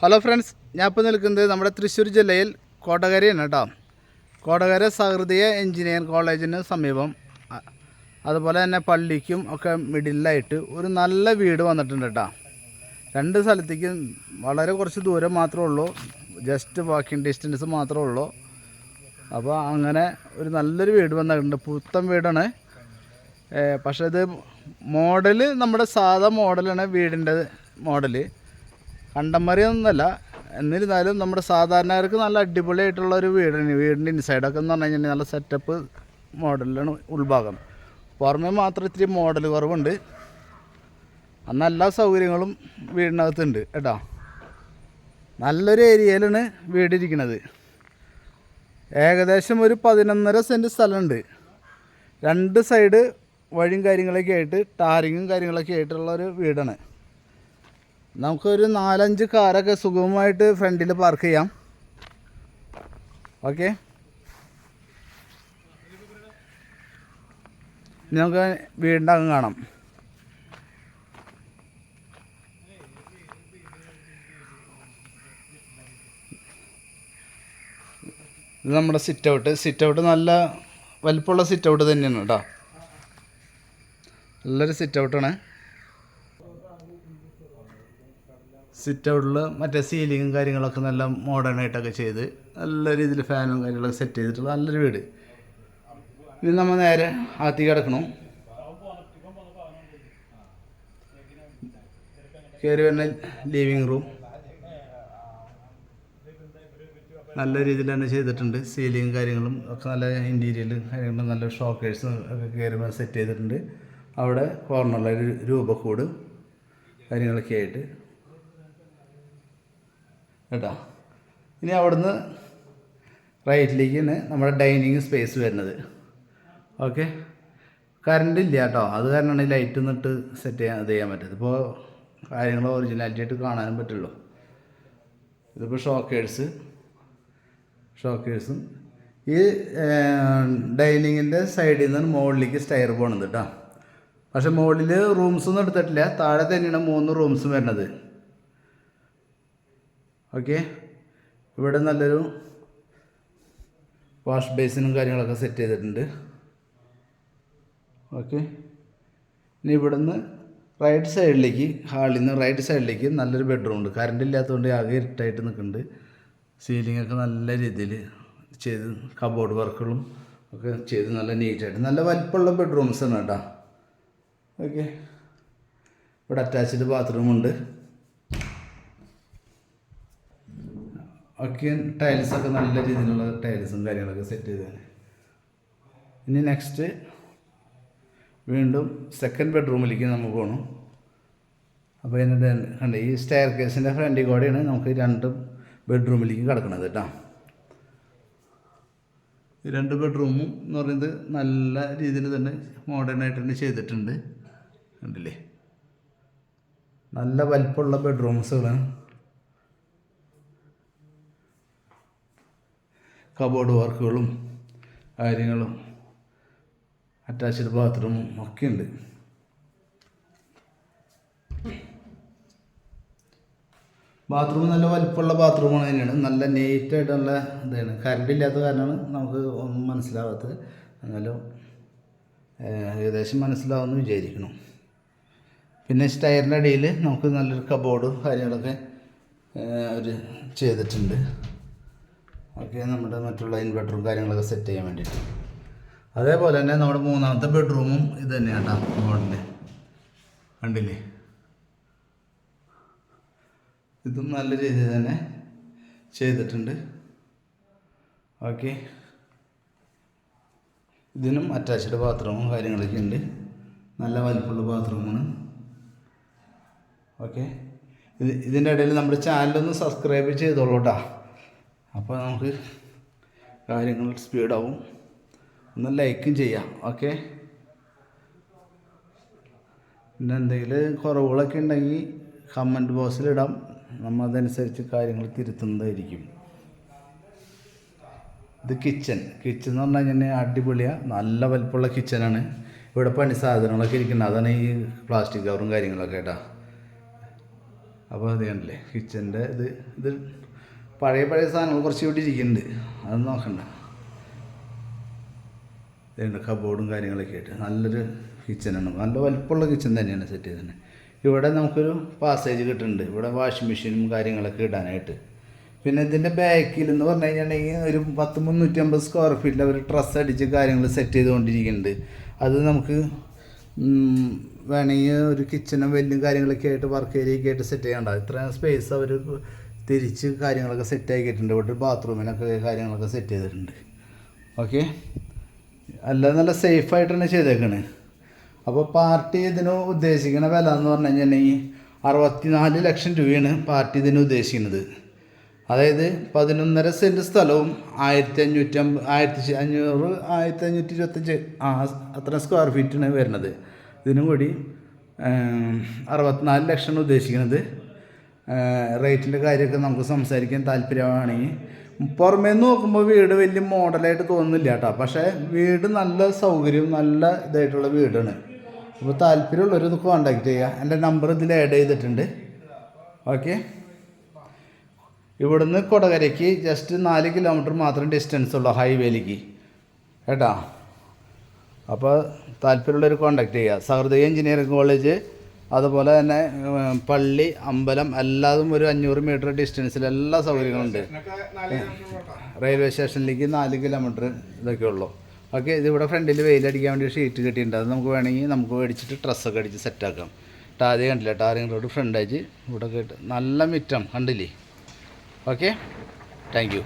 Hello friends ഞാൻ ഇപ്പോൾ നിൽക്കുന്നത് നമ്മുടെ തൃശ്ശൂർ ജില്ലയിൽ കോട്ടകരയാണ് കേട്ടോ. കോടകര സഹൃദയ എഞ്ചിനീയറിംഗ് കോളേജിന് സമീപം. അതുപോലെ തന്നെ പള്ളിക്കും ഒക്കെ മിഡിലായിട്ട് ഒരു നല്ല വീട് വന്നിട്ടുണ്ട് കേട്ടോ. രണ്ട് സ്ഥലത്തേക്ക് വളരെ കുറച്ച് ദൂരം മാത്രമേ ഉള്ളൂ. ജസ്റ്റ് വാക്കിംഗ് ഡിസ്റ്റൻസ് മാത്രമേ ഉള്ളൂ. അപ്പോൾ അങ്ങനെ ഒരു നല്ലൊരു വീട് വന്നിട്ടുണ്ട്. പുത്തൻ വീടാണ്. പക്ഷേ ഇത് മോഡൽ നമ്മുടെ സാധാ മോഡലാണ് വീടിന്റെ മോഡൽ കണ്ടംമറിയൊന്നുമല്ല എന്നിരുന്നാലും നമ്മുടെ സാധാരണക്കാർക്ക് നല്ല അടിപൊളിയായിട്ടുള്ള ഒരു വീടാണ് വീടിന്റെ ഇൻസൈഡൊക്കെ എന്ന് പറഞ്ഞു കഴിഞ്ഞാൽ നല്ല സെറ്റപ്പ് മോഡലാണ് ഉൾഭാഗം. പുറമെ മാത്രം ഇത്തിരി മോഡൽ കുറവുണ്ട്. അന്ന് എല്ലാ സൗകര്യങ്ങളും വീടിനകത്തുണ്ട് കേട്ടോ. നല്ലൊരു ഏരിയയിലാണ് വീടിരിക്കുന്നത് ഏകദേശം ഒരു പതിനൊന്നര സെന്റ് സ്ഥലമുണ്ട്. രണ്ട് സൈഡ് വഴിയും കാര്യങ്ങളൊക്കെ ആയിട്ട് ടാറിങ്ങും കാര്യങ്ങളൊക്കെ ആയിട്ടുള്ള ഒരു വീടാണ്. നമുക്കൊരു നാലഞ്ച് കാറൊക്കെ സുഗമമായിട്ട് ഫ്രണ്ടിൽ പാർക്ക് ചെയ്യാം. ഓക്കെ നമുക്ക് വീടിന്റെ അങ്ങ് കാണാം. ഇത് നമ്മുടെ സിറ്റ് ഔട്ട് സിറ്റ് ഔട്ട് നല്ല വലിപ്പമുള്ള സിറ്റ് ഔട്ട് തന്നെയാണ് കേട്ടോ. നല്ലൊരു സിറ്റ് ഔട്ടാണ് സിറ്റ് ഔട്ടിൽ മറ്റേ സീലിങ്ങും കാര്യങ്ങളൊക്കെ നല്ല മോഡേൺ ആയിട്ടൊക്കെ ചെയ്ത് നല്ല രീതിയിൽ ഫാനും കാര്യങ്ങളൊക്കെ സെറ്റ് ചെയ്തിട്ടുള്ള നല്ലൊരു വീട്. ഇനി നമ്മൾ നേരെ അകത്തേക്ക് കിടക്കണം. കയറി വരുന്ന ലിവിങ് റൂം നല്ല രീതിയിൽ തന്നെ ചെയ്തിട്ടുണ്ട്. സീലിങ്ങും കാര്യങ്ങളും ഒക്കെ നല്ല ഇന്റീരിയലും കാര്യങ്ങളും നല്ല ഷോക്കേഴ്സ് ഒക്കെ കയറി സെറ്റ് ചെയ്തിട്ടുണ്ട്. അവിടെ കോർണറിലൊരു രൂപക്കൂട് കാര്യങ്ങളൊക്കെ ആയിട്ട്. കേട്ടോ. ഇനി അവിടുന്ന് റൈറ്റിലേക്കാണ് നമ്മുടെ ഡൈനിങ് സ്പേസ് വരുന്നത്. ഓക്കെ കറണ്ട് ഇല്ല കേട്ടോ. അത് കാരണമാണ് ലൈറ്റ് നിന്നിട്ട് സെറ്റ് ചെയ്യാൻ ഇത് ചെയ്യാൻ പറ്റുന്നത് ഇപ്പോൾ കാര്യങ്ങൾ ഒറിജിനാലിറ്റി ആയിട്ട് കാണാനും പറ്റുള്ളൂ. ഇതിപ്പോൾ ഷോക്കേഴ്സ് ഷോക്കേഴ്സും ഈ ഡൈനിങ്ങിന്റെ സൈഡിൽ നിന്ന് മുകളിലേക്ക് സ്റ്റയർ പോകണത് കേട്ടോ. പക്ഷേ മുകളിൽ റൂംസ് ഒന്നും എടുത്തിട്ടില്ല. താഴെ തന്നെയാണ് മൂന്ന് റൂംസും വരുന്നത്. ഓക്കെ. ഇവിടെ നല്ലൊരു വാഷ് ബേസിനും കാര്യങ്ങളൊക്കെ സെറ്റ് ചെയ്തിട്ടുണ്ട്. ഓക്കെ. ഇനി ഇവിടുന്ന് റൈറ്റ് സൈഡിലേക്ക് ഹാളിൽ നിന്ന് റൈറ്റ് സൈഡിലേക്ക് നല്ലൊരു ബെഡ്റൂം ഉണ്ട്. കറണ്ട് ഇല്ലാത്തതുകൊണ്ട് ആകെ ഇരുട്ടായിട്ട് നിൽക്കുന്നുണ്ട്. സീലിംഗ് ഒക്കെ നല്ല രീതിയിൽ ചെയ്ത് കബോർഡ് വർക്കുകളും ഒക്കെ ചെയ്ത് നല്ല നീറ്റായിട്ട് നല്ല വലിപ്പമുള്ള ബെഡ്റൂംസ് ആണ് കേട്ടോ. ഓക്കെ. ഇവിടെ അറ്റാച്ച്ഡ് ബാത്റൂമുണ്ട് ഒക്കെ ടൈൽസൊക്കെ നല്ല രീതിയിലുള്ള ടൈൽസും കാര്യങ്ങളൊക്കെ സെറ്റ് ചെയ്തതാണ് ഇനി നെക്സ്റ്റ് വീണ്ടും സെക്കൻഡ് ബെഡ്റൂമിലേക്ക് നമുക്ക് പോകണം അപ്പോൾ എന്നിട്ട് കണ്ട ഈ സ്റ്റെയർ കേസിന്റെ ഫ്രണ്ടിൽ കൂടെയാണ് നമുക്ക് രണ്ട് ബെഡ്റൂമിലേക്ക് കിടക്കണത് കേട്ടോ ഈ രണ്ട് ബെഡ്റൂമും എന്ന് പറയുന്നത് നല്ല രീതിയിൽ തന്നെ മോഡേൺ ആയിട്ട് തന്നെ ചെയ്തിട്ടുണ്ട്. കണ്ടില്ലേ? നല്ല വലിപ്പമുള്ള ബെഡ്റൂംസുകളാണ് കബോർഡ് വർക്കുകളും കാര്യങ്ങളും അറ്റാച്ച്ഡ് ബാത്റൂമും ഒക്കെ ഉണ്ട്. ബാത്റൂം നല്ല വലിപ്പമുള്ള ബാത്റൂമാണ് തന്നെയാണ്. നല്ല നീറ്റായിട്ടുള്ള ഇതാണ്. കരണ്ടില്ലാത്ത കാരണമാണ് നമുക്ക് ഒന്നും മനസ്സിലാവാത്തത്. എന്നാലും ഏകദേശം മനസ്സിലാവുമെന്ന് വിചാരിക്കണം പിന്നെ സ്റ്റയറിന്റെ അടിയിൽ നമുക്ക് നല്ലൊരു കബോർഡും കാര്യങ്ങളൊക്കെ അവർ ചെയ്തിട്ടുണ്ട്. ഓക്കെ നമ്മുടെ മറ്റുള്ള ഇൻവെർട്ടറും കാര്യങ്ങളൊക്കെ സെറ്റ് ചെയ്യാൻ വേണ്ടിയിട്ട്. അതേപോലെ തന്നെ നമ്മുടെ മൂന്നാമത്തെ ബെഡ്റൂമും ഇത് തന്നെയാണ് കേട്ടോ മോഡൽ കണ്ടില്ലേ? ഇതും നല്ല രീതിയിൽ തന്നെ ചെയ്തിട്ടുണ്ട്. ഓക്കെ. ഇതിനും അറ്റാച്ച്ഡ് ബാത്റൂമും കാര്യങ്ങളൊക്കെ ഉണ്ട്. നല്ല വലിപ്പമുള്ള ബാത്റൂമാണ്. ഓക്കെ. ഇത് ഇതിന്റെ ഇടയിൽ നമ്മുടെ ചാനലൊന്ന് സബ്സ്ക്രൈബ് ചെയ്തോളൂ കേട്ടോ. അപ്പോൾ നമുക്ക് കാര്യങ്ങൾ സ്പീഡാവും ഒന്ന് ലൈക്കും ചെയ്യാം ഓക്കെ പിന്നെ എന്തെങ്കിലും കുറവുകളൊക്കെ ഉണ്ടെങ്കിൽ കമന്റ് ബോക്സിലിടാം നമ്മൾ അതനുസരിച്ച് കാര്യങ്ങൾ തിരുത്തുന്നതായിരിക്കും. ഇത് കിച്ചൺ കിച്ചൺ എന്ന് പറഞ്ഞാൽ കഴിഞ്ഞാൽ അടിപൊളിയാണ് നല്ല വലിപ്പമുള്ള കിച്ചനാണ് ഇവിടെ പണി സാധനങ്ങളൊക്കെ ഇരിക്കുന്നത്. അതാണ് ഈ പ്ലാസ്റ്റിക് കവറും കാര്യങ്ങളൊക്കെ കേട്ടോ. അപ്പോൾ അത് കണ്ടില്ലേ? കിച്ചന്റെ ഇത് ഇത് പഴയ പഴയ സാധനങ്ങൾ കുറച്ച് ഇവിടെ ഇരിക്കുന്നുണ്ട്. അത് നോക്കണ്ട. കബോർഡും കാര്യങ്ങളൊക്കെ ആയിട്ട്. നല്ലൊരു കിച്ചനാണ് നല്ല വലിപ്പമുള്ള കിച്ചൺ തന്നെയാണ് സെറ്റ് ചെയ്തത്. ഇവിടെ നമുക്കൊരു പാസേജ് കിട്ടുന്നുണ്ട്. ഇവിടെ വാഷിംഗ് മെഷീനും കാര്യങ്ങളൊക്കെ ഇടാനായിട്ട്. പിന്നെ ഇതിന്റെ ബാക്കിൽ എന്ന് പറഞ്ഞു കഴിഞ്ഞിട്ടുണ്ടെങ്കിൽ ഒരു പത്ത് മുന്നൂറ്റി അമ്പത് സ്ക്വയർ ഫീറ്റിൽ അവർ ട്രസ് അടിച്ച് കാര്യങ്ങൾ സെറ്റ് ചെയ്തുകൊണ്ടിരിക്കുന്നുണ്ട്. അത് നമുക്ക് വേണമെങ്കിൽ ഒരു കിച്ചണും വലിയ കാര്യങ്ങളൊക്കെ ആയിട്ട് വർക്ക് ഏരിയയൊക്കെ ആയിട്ട് സെറ്റ് ചെയ്യേണ്ട ഇത്രയും സ്പേസ് അവർ തിരിച്ച് കാര്യങ്ങളൊക്കെ സെറ്റ് ആക്കിയിട്ടുണ്ട്. ഇവിടെ ബാത്റൂമിനൊക്കെ കാര്യങ്ങളൊക്കെ സെറ്റ് ചെയ്തിട്ടുണ്ട്. ഓക്കെ അല്ല നല്ല സേഫ് ആയിട്ടാണ് ചെയ്തേക്കണ്. അപ്പോൾ പാർട്ടി ഇതിന് ഉദ്ദേശിക്കുന്ന വില എന്ന് പറഞ്ഞു കഴിഞ്ഞിട്ടുണ്ടെങ്കിൽ അറുപത്തിനാല് ലക്ഷം രൂപയാണ് പാർട്ടി ഇതിന് ഉദ്ദേശിക്കുന്നത്. അതായത് പതിനൊന്നര സെന്റ് സ്ഥലവും ആയിരത്തി അഞ്ഞൂറ്റി അമ്പ ആയിരത്തി അഞ്ഞൂറ് ആയിരത്തി അഞ്ഞൂറ്റി ഇരുപത്തഞ്ച് ആ അത്ര സ്ക്വയർ ഫീറ്റാണ് വരുന്നത്. ഇതിനും കൂടി അറുപത്തിനാല് ലക്ഷമാണ് ഉദ്ദേശിക്കുന്നത്. റേറ്റിന്റെ കാര്യമൊക്കെ നമുക്ക് സംസാരിക്കാൻ താല്പര്യമാണെങ്കിൽ പുറമേ നോക്കുമ്പോൾ വീട് വലിയ മോഡലായിട്ട് തോന്നുന്നില്ല കേട്ടോ. പക്ഷേ വീട് നല്ല സൗകര്യം നല്ല ഇതായിട്ടുള്ള വീടാണ്. അപ്പോൾ താല്പര്യമുള്ളവരൊന്ന് കോൺടാക്റ്റ് ചെയ്യുക. എന്റെ നമ്പർ ഇതിൽ ആഡ് ചെയ്തിട്ടുണ്ട്. ഓക്കെ ഇവിടുന്ന് കൊടകരയ്ക്ക് ജസ്റ്റ് നാല് കിലോമീറ്റർ മാത്രം ഡിസ്റ്റൻസ് ഉള്ളൂ ഹൈവേയിലേക്ക് കേട്ടോ. അപ്പോൾ താല്പര്യമുള്ളവർ കോൺടാക്ട് ചെയ്യുക. സഹൃദയ എഞ്ചിനീയറിംഗ് കോളേജ് അതുപോലെ തന്നെ പള്ളി അമ്പലം എല്ലാതും ഒരു അഞ്ഞൂറ് മീറ്റർ ഡിസ്റ്റൻസിൽ എല്ലാ സൗകര്യങ്ങളുണ്ട്. റെയിൽവേ സ്റ്റേഷനിലേക്ക് നാല് കിലോമീറ്റർ ഇതൊക്കെ ഉള്ളൂ. ഓക്കെ ഇതിവിടെ ഫ്രണ്ടിൽ വെയിലടിക്കാൻ വേണ്ടി ഷീറ്റ് കെട്ടിയിട്ടുണ്ട്. അത് നമുക്ക് വേണമെങ്കിൽ നമുക്ക് മേടിച്ചിട്ട് ഡ്രസ്സൊക്കെ അടിച്ച് സെറ്റാക്കാം ടാരി കണ്ടില്ല? ടാറിങ് റോഡ് ഫ്രണ്ട് ആയിട്ട് ഇവിടെ കേട്ട് നല്ല മിറ്റം കണ്ടില്ലേ? Okay thank